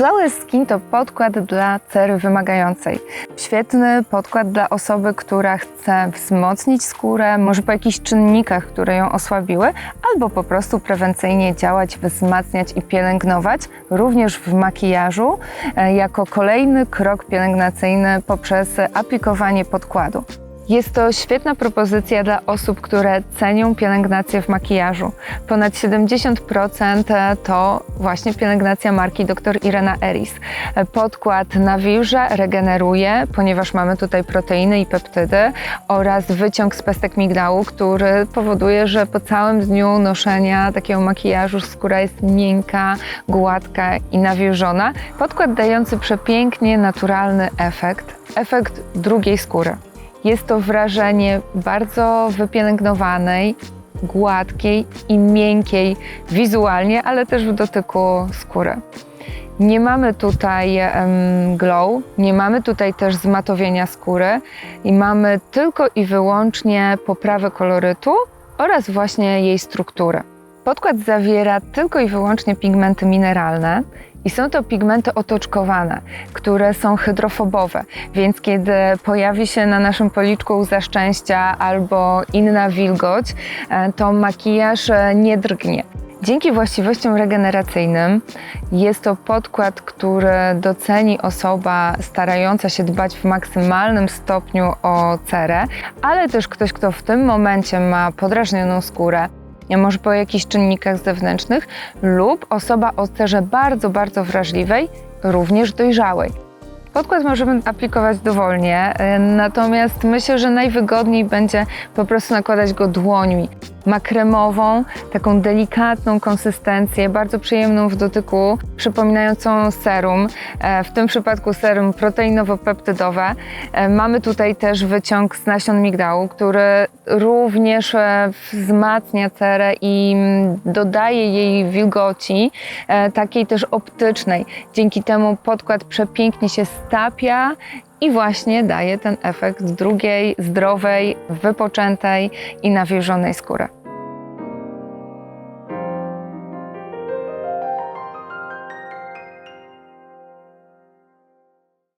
Flawless Skin to podkład dla cery wymagającej. Świetny podkład dla osoby, która chce wzmocnić skórę, może po jakichś czynnikach, które ją osłabiły, albo po prostu prewencyjnie działać, wzmacniać i pielęgnować, również w makijażu, e, jako kolejny krok pielęgnacyjny poprzez aplikowanie podkładu. Jest to świetna propozycja dla osób, które cenią pielęgnację w makijażu. Ponad 70% to właśnie pielęgnacja marki dr Irena Eris. Podkład nawilża, regeneruje, ponieważ mamy tutaj proteiny i peptydy oraz wyciąg z pestek migdału, który powoduje, że po całym dniu noszenia takiego makijażu skóra jest miękka, gładka i nawilżona. Podkład dający przepięknie naturalny efekt, efekt drugiej skóry. Jest to wrażenie bardzo wypielęgnowanej, gładkiej i miękkiej wizualnie, ale też w dotyku skóry. Nie mamy tutaj glow, nie mamy tutaj też zmatowienia skóry i mamy tylko i wyłącznie poprawę kolorytu oraz właśnie jej strukturę. Podkład zawiera tylko i wyłącznie pigmenty mineralne i są to pigmenty otoczkowane, które są hydrofobowe, więc kiedy pojawi się na naszym policzku łza szczęścia albo inna wilgoć, e, to makijaż e, nie drgnie. Dzięki właściwościom regeneracyjnym jest to podkład, który doceni osoba starająca się dbać w maksymalnym stopniu o cerę, ale też ktoś, kto w tym momencie ma podrażnioną skórę, może po jakichś czynnikach zewnętrznych, lub osoba o cerze bardzo, bardzo wrażliwej, również dojrzałej. Podkład możemy aplikować dowolnie, y, natomiast myślę, że najwygodniej będzie po prostu nakładać go dłońmi. Ma kremową, taką delikatną konsystencję, bardzo przyjemną w dotyku, przypominającą serum. E, W tym przypadku serum proteinowo-peptydowe. E, Mamy tutaj też wyciąg z nasion migdału, który również e, wzmacnia cerę i mm, dodaje jej wilgoci, takiej też optycznej. Dzięki temu podkład przepięknie się stapia i właśnie daje ten efekt drugiej, zdrowej, wypoczętej i nawilżonej skóry.